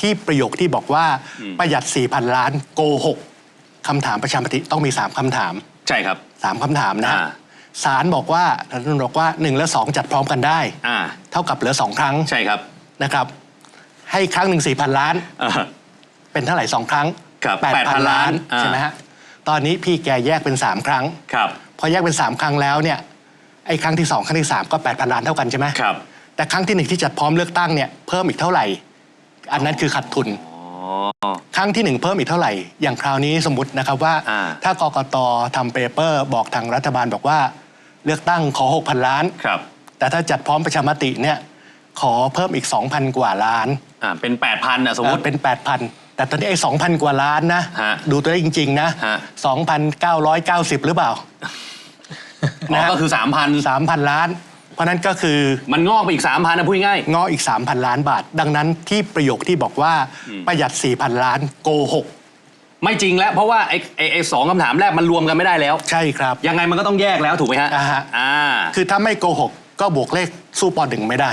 ที่ประโยคที่บอกว่าอืมประหยัด 4,000 ล้านโกหกคำถามประชามติต้องมี 3คำถาม ใช่ครับ 3คำถามนะอ่าศาลบอกว่ารัฐธรรมนูญบอกว่า 1 และ 2 จัดพร้อมกันได้อ่าเท่ากับเหลือ 2 ครั้งใช่ครับนะครับ ให้ครั้งหนึ่ง4,000ล้านอ่าเป็นเท่าไหร่2ครั้งครับ8,000 8,000ล้านอ่าใช่ไหมฮะตอนนี้พี่แกแยกเป็น3ครั้งครับพอแยกเป็น3ครั้งแล้วเนี่ยไอ้ครั้งที่2ครั้งที่3ก็8,000ล้านเท่ากันใช่ไหมครับแต่ครั้งที่หนึ่งที่จัดพร้อมเลือกตั้งเนี่ยเพิ่มอีกเท่าไหร่ อันนั้นคือขาดทุนอ๋อครั้งที่หนึ่งเพิ่มอีกเท่าไหร่ อย่างคราวนี้สมมตินะครับว่าอ่า ถ้ากกตทำเปเปอร์บอกทางรัฐบาลบอกว่า เลือกตั้งขอ 6,000 ล้านครับแต่ถ้าจัดพร้อมประชามติเนี่ยขอเพิ่มอีก 2,000 กว่าล้านอ่าเป็น 8,000นะสมมติเอ่อเป็น 8,000 แต่ตอนนี้ไอ้2,000 กว่าล้านนะฮะดูตัวเลขจริง ๆ นะฮะ2,990 หรือเปล่าอ๋อนะก็คือ 3,000 3,000 ล้าน เพราะนั้นก็คือมันงอกไปอีก 3,000นะพูดง่ายงออีก 3,000 ล้านบาท ดังนั้นที่ประโยคที่บอกว่าอืมประหยัด 4,000 ล้านโกหกไม่จริงแล้วเพราะว่าไอ้ไอ้ไอ้สองคำถามแรกมันรวมกันไม่ได้แล้ว ใช่ครับ ยังไงมันก็ต้องแยกแล้วถูกไหมฮะอ่าฮะ อ่า คือถ้าไม่โกหกก็บวกเลขสู้ปอหนึ่งไม่ได้